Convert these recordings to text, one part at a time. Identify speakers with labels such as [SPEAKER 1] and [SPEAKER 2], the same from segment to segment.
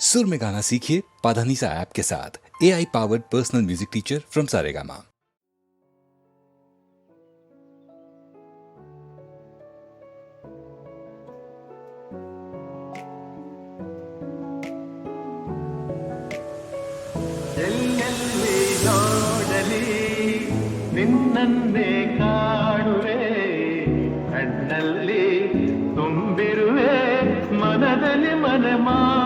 [SPEAKER 1] सुर में गाना सीखिए पाधानीसा ऐप के साथ। A I powered personal music teacher from Saregama
[SPEAKER 2] ನಿನ್ನನ್ನೇ ಕಾಡುವೆ, ಕಣ್ಣಲ್ಲಿ ತುಂಬಿರುವೆ, ಮನದಲ್ಲಿ ಮನೆ ಮಾ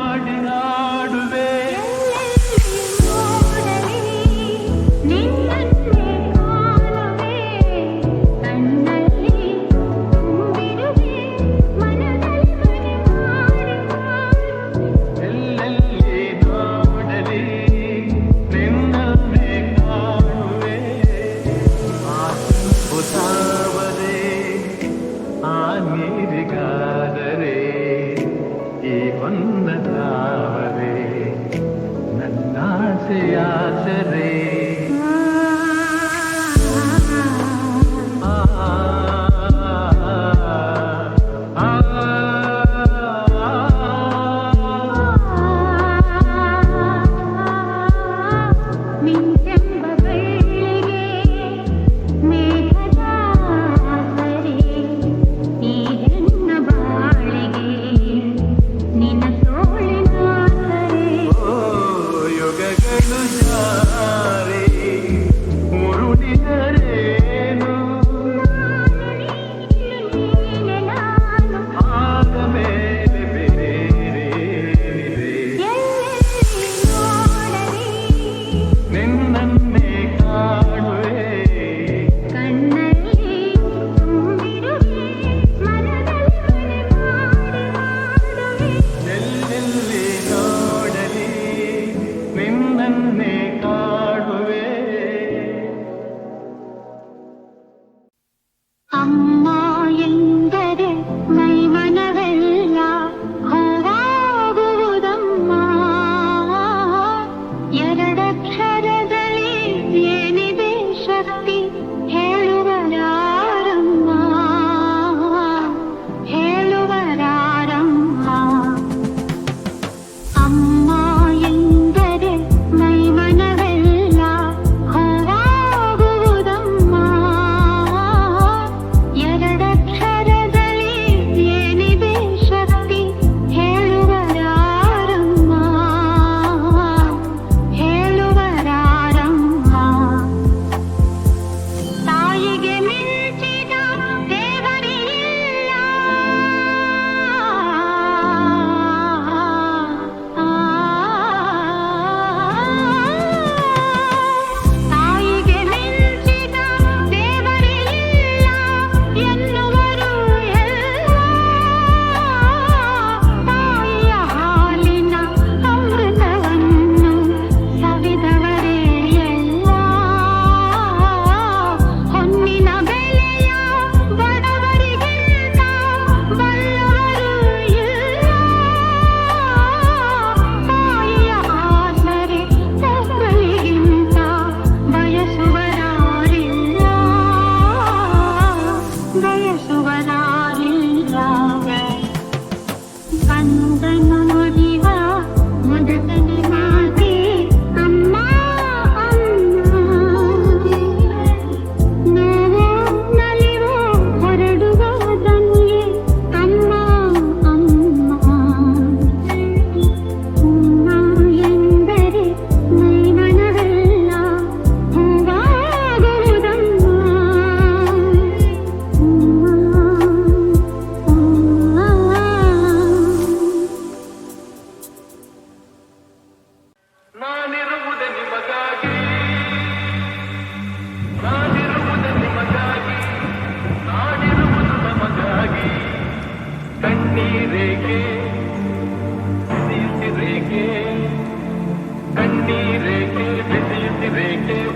[SPEAKER 2] कन्दन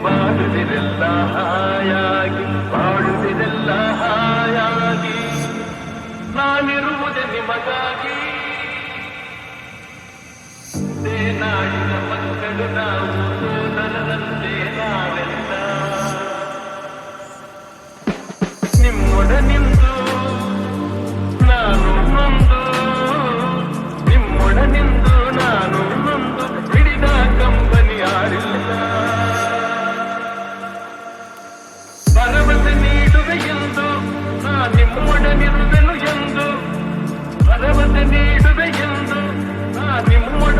[SPEAKER 2] ಬಾಳುವುದೆಲ್ಲ ಹಾಯಾಗಿ ಬಾಳುವುದೆಲ್ಲ ಹಾಯಾಗಿ. ನಾನಿರುವುದೇ ನಿಮಗಾಗಿ. ನಾಡಿನ ಮಕ್ಕಳು ನಾವು ಸೋದರನಂತೆ ನಾವೆಲ್ಲ. ನಿಮ್ಮೊಡನೆ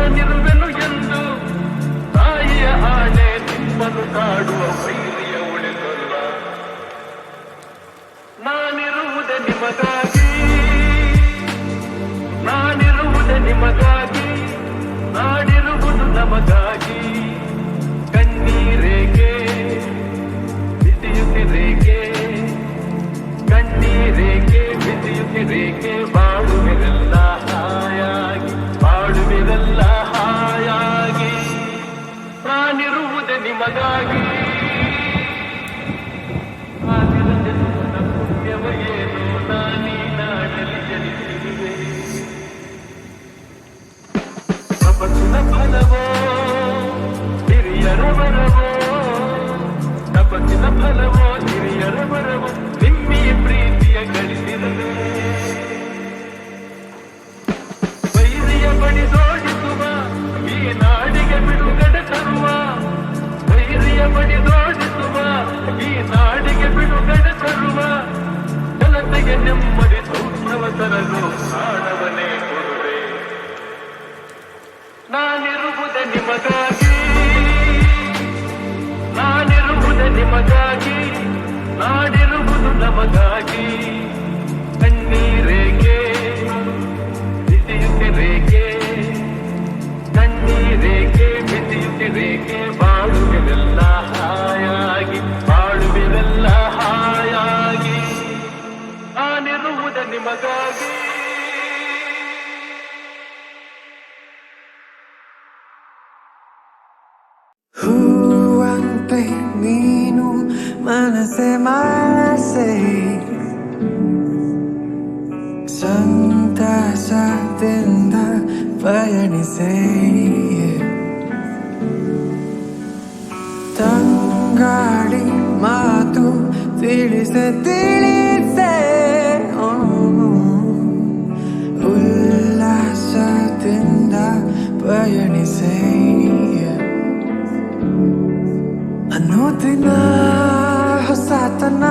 [SPEAKER 3] ನಿಮ್ಮೊಡನಿರುವೆನು ಎಂದು ತಾಯಿಯ ಆಣೆ ನಿಮ್ಮನ್ನು ಕಾಡುವ ವೈರಿಯ ಉಳಿದಲ್ಲ ನಾನಿರುವುದೇ ನಿಮಗಾಗಿ. ನಾನಿರುವುದೇ ನಿಮಗಾಗಿ. ತಪಸ್ಸಿನ ಫಲವೋ ಪ್ರೀತಿಯ ವೈರಿಯ ಈ ನಾಡಿಗೆ ಬಿಡುಗಡೆ ವೈರಿಯ ಬಡಿ ಈ ನಾಡಿಗೆ ಬಿಡುಗಡೆ ನೆಮ್ಮದಿ ತರಲು ಪ್ರಾಣವನ್ನೇ ಕೊಡುವೆ ನಾನಿರುವುದೇ ನಿಮಗಾಗಿ. ನಿಮಗಾಗಿ ನಾಡಿರುವುದು ನಮಗಾಗಿ. ಕಣ್ಣೀರೇಕೆ ಬಿಸಿಯುತ್ತಿರೇಕೆ ಕಣ್ಣೀರೇಕೆ ಬಿಸಿಯುತ್ತಿರೇಕೆ ಬಾಳುವುದೆಲ್ಲ ಹಾಯಾಗಿ.
[SPEAKER 4] ಸಂತಸದಿಂದ ಪಯಣಿಸೆ ತಂಗಾಡಿ ಮಾತು ತಿಳಿಸೆ ತಿಳಿಸೆ ಉಲ್ಲಾಸದಿಂದ ಪಯಣಿಸೆ ಅನುದಿನ ಹೊಸತನ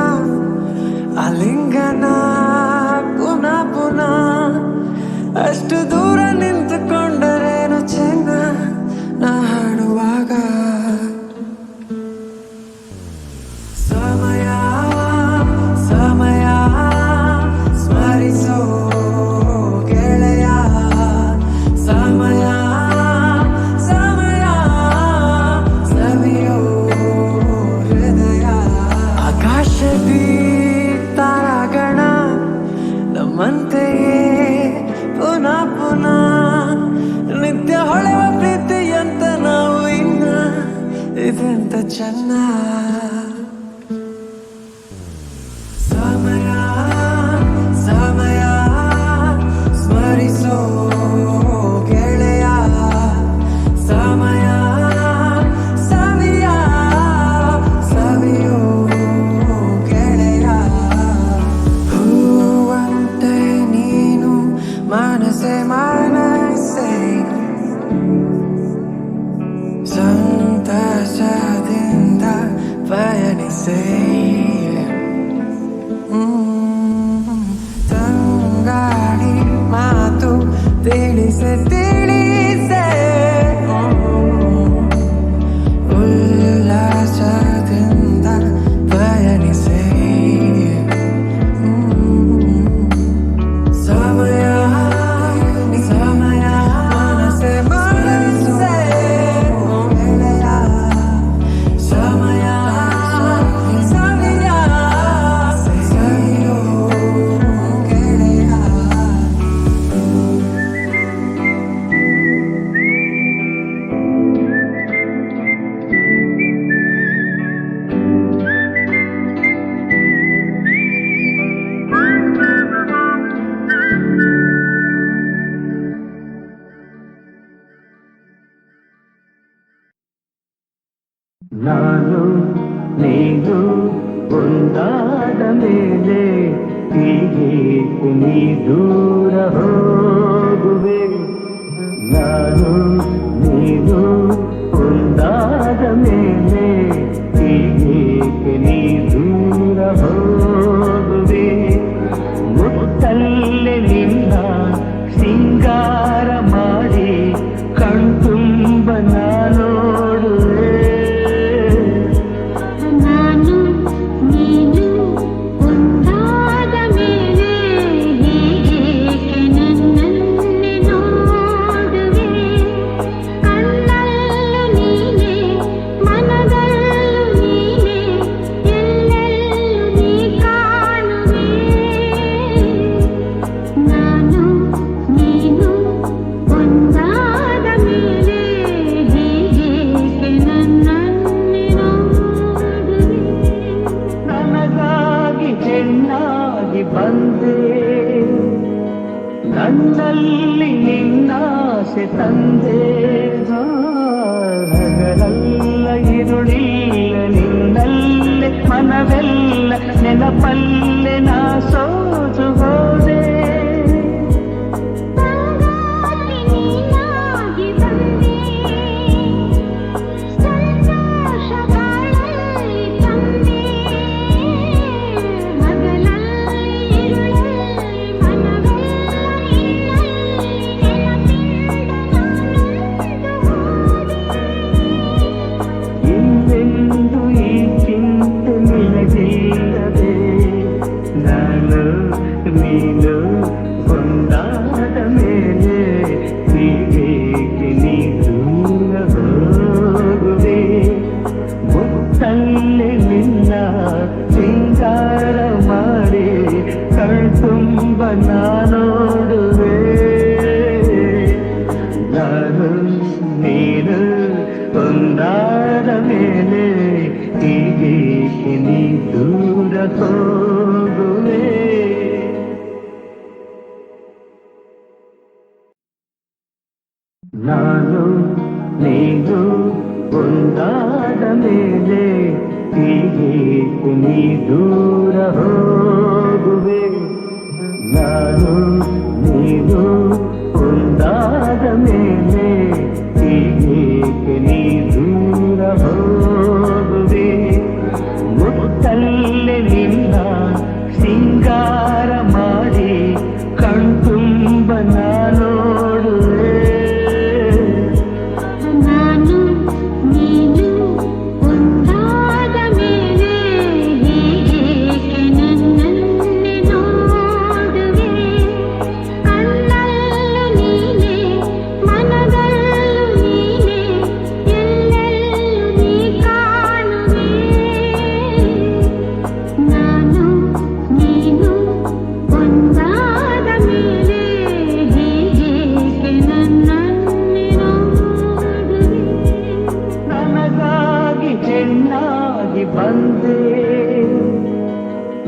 [SPEAKER 4] ಮನಸೆ ಮನಸೆ ಸಂತಸದಿಂದ ಪಯಣಿಸೆ ಹ್ಮ್.
[SPEAKER 5] ಆಸೆ ತಂದೆ ಹಗಲಲ್ಲ ಇರುಳಿಲ್ಲ ನಿನ್ನಲ್ಲೇ
[SPEAKER 3] ಮನವೆಲ್ಲ ನೆನಪಲ್ಲೆ ನಾ
[SPEAKER 5] ജീവനാനോടുവേ ഞാനും നീന് ഒന്നാര മേലെ ഈകേക്ക് നീ ദൂര പോകുവേ നാനും നീനു ഒന്നാര മേലെ ഈകേക്ക് നീ ദൂര പോകും நானும்
[SPEAKER 3] நீனும் உண்டாதமே ತಂದೆ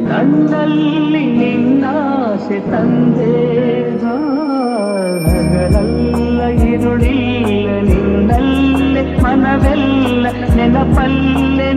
[SPEAKER 3] ನನ್ನಲ್ಲಿ ನಿನ್ನಾಸೆ ತಂದೆ. ಹಗಲಲ್ಲ ಇರುಳಿಲ್ಲ ನಿನ್ನಲ್ಲೇ ಮನವೆಲ್ಲ ನೆನಪಲ್ಲೆ